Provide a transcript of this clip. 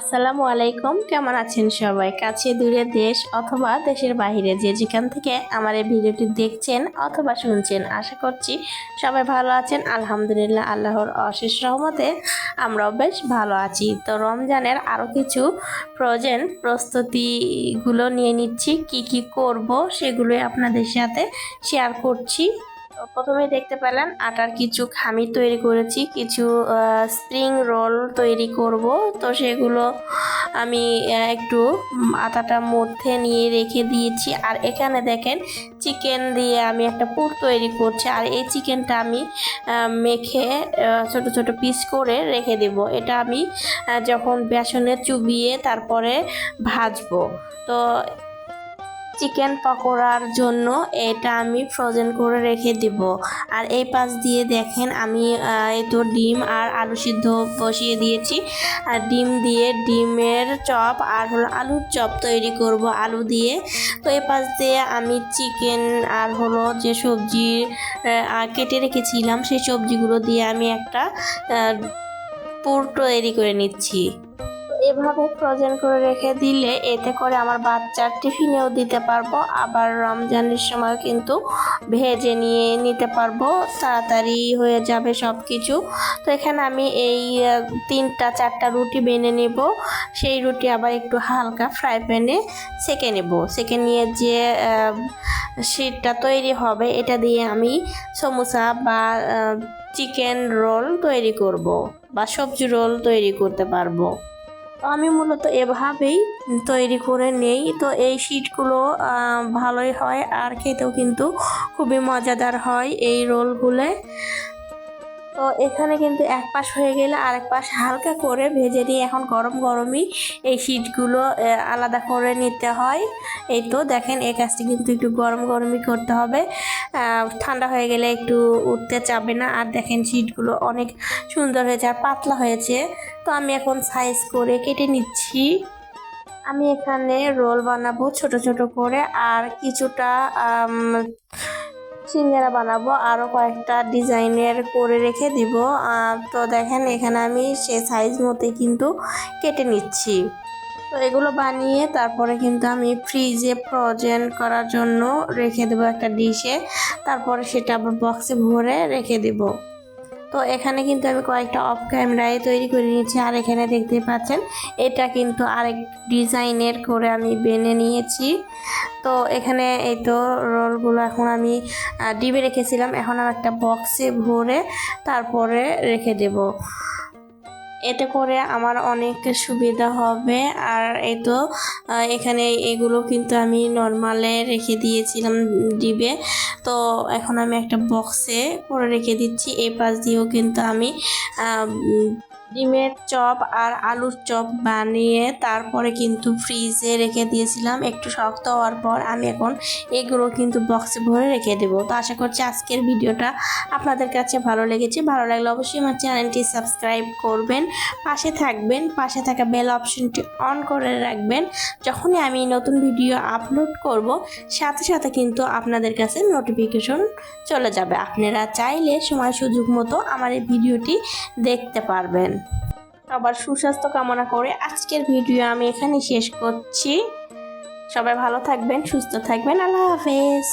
আসসালামু আলাইকুম, কেমন আছেন সবাই? কাছে দূরে দেশ অথবা দেশের বাইরে যে যেখান থেকে আমার এই ভিডিওটি দেখছেন অথবা শুনছেন, আশা করছি সবাই ভালো আছেন। আলহামদুলিল্লাহ, আল্লাহর অশেষ রহমতে আমরাও বেশ ভালো আছি। তো রমজানের আরও কিছু ফ্রোজেন প্রস্তুতিগুলো নিয়ে নিচ্ছি, কি কি করব সেগুলোই আপনাদের সাথে শেয়ার করছি। তো প্রথমেই দেখতে পেলেন আটার কিছু খামি তৈরি করেছি, কিছু স্প্রিং রোল তৈরি করব। তো সেগুলো আমি একটু আটাটা মধ্যে নিয়ে রেখে দিয়েছি। আর এখানে দেখেন চিকেন দিয়ে আমি একটা পুর তৈরি করছি। আর এই চিকেনটা আমি মেখে ছোট ছোট পিস করে রেখে দেব। এটা আমি যখন বেসনে চুবিয়ে তারপরে ভাজবো। তো চিকেন পকোড়ার জন্য এটা আমি ফ্রোজেন করে রেখে দিব। আর এই পাশ দিয়ে দেখেন আমি এই তো ডিম আর আলু সিদ্ধ বসিয়ে দিয়েছি। আর ডিম দিয়ে ডিমের চপ আর হলো আলুর চপ তৈরি করব আলু দিয়ে। তো এই পাশ দিয়ে আমি চিকেন আর হলো যে সবজি কেটে রেখেছিলাম, সেই সবজিগুলো দিয়ে আমি একটা পুর তৈরি করে নিচ্ছি। এভাবে ফ্রোজেন করে রেখে দিলে এতে করে আমার বাচ্চার টিফিনেও দিতে পারব। আবার রমজানের সময় কিন্তু ভেজে নিয়ে নিতে পারব। তাড়াতাড়ি হয়ে যাবে সব কিছু তো এখানে আমি এই তিনটা, চারটা রুটি বেনে নেব। সেই রুটি আবার একটু হালকা ফ্রাই প্যানে সেকে নেব। সেকে নিয়ে যে শীটটা তৈরি হবে, এটা দিয়ে আমি সমোসা বা চিকেন রোল তৈরি করব বা সবজি রোল তৈরি করতে পারব। তো আমি মূলত এভাবেই তৈরি করে নেই। তো এই শিটগুলো ভালোই হয় আর খেতেও কিন্তু খুবই মজাদার হয় এই রোলগুলো। তো এখানে কিন্তু এক পাশ হয়ে গেলে আরেক পাশ হালকা করে ভেজে নিয়ে এখন গরম গরমই এই শিটগুলো আলাদা করে নিতে হয়। এই তো দেখেন, এই কাজটি কিন্তু একটু গরম গরমই করতে হবে। ঠান্ডা হয়ে গেলে একটু উঠতে চাবে না। আর দেখেন, শিটগুলো অনেক সুন্দর হয়েছে আর পাতলা হয়েছে। তো আমি এখন সাইজ করে কেটে নিচ্ছি। আমি এখানে রোল বানাবো ছোট ছোট করে আর কিছুটা সিঙ্গারা বানাবো আরও কয়েকটা ডিজাইনের করে রেখে দিব। তো দেখেন এখানে আমি সে সাইজ মতোই কিন্তু কেটে নিচ্ছি। তো এগুলো বানিয়ে তারপরে কিন্তু আমি ফ্রিজে ফ্রোজেন করার জন্য রেখে দেবো একটা ডিশে তারপরে সেটা আবার বক্সে ভরে রেখে দেবো। তো এখানে কিন্তু আমি কয়েকটা অফ ক্যামেরায় তৈরি করে নিয়েছি। আর এখানে দেখতে পাচ্ছেন, এটা কিন্তু আরেক ডিজাইনের করে আমি বেনে নিয়েছি। তো এখানে এই তো রোলগুলো এখন আমি ডিবে রেখেছিলাম। এখন আমি একটা বক্সে ভরে তারপরে রেখে দেব। এতে করে আমার অনেক সুবিধা হবে। আর এই তো এখানে এগুলো কিন্তু আমি নর্মালে রেখে দিয়েছিলাম ডিবে। তো এখন আমি একটা বক্সে করে রেখে দিচ্ছি। এই পাশ দিয়েও কিন্তু আমি ডিমের চপ আর আলুর চপ বানিয়ে তারপরে কিন্তু ফ্রিজে রেখে দিয়েছিলাম। একটু শক্ত হওয়ার পর আমি এখন এগুলো কিন্তু বক্সে ভরে রেখে দেবো। তো আশা করছি আজকের ভিডিওটা আপনাদের কাছে ভালো লেগেছে। ভালো লাগলে অবশ্যই আমার চ্যানেলটি সাবস্ক্রাইব করবেন, পাশে থাকবেন, পাশে থাকা বেল অপশনটি অন করে রাখবেন। যখনই আমি নতুন ভিডিও আপলোড করব, সাথে সাথে কিন্তু আপনাদের কাছে নোটিফিকেশন চলে যাবে। আপনারা চাইলে সময় সুযোগ মতো আমার এই ভিডিওটি দেখতে পারবেন। সবার সুস্বাস্থ্য কামনা করে আজকের ভিডিও আমি এখানে শেষ করছি। সবাই ভালো থাকবেন, সুস্থ থাকবেন। আল্লাহ হাফেজ।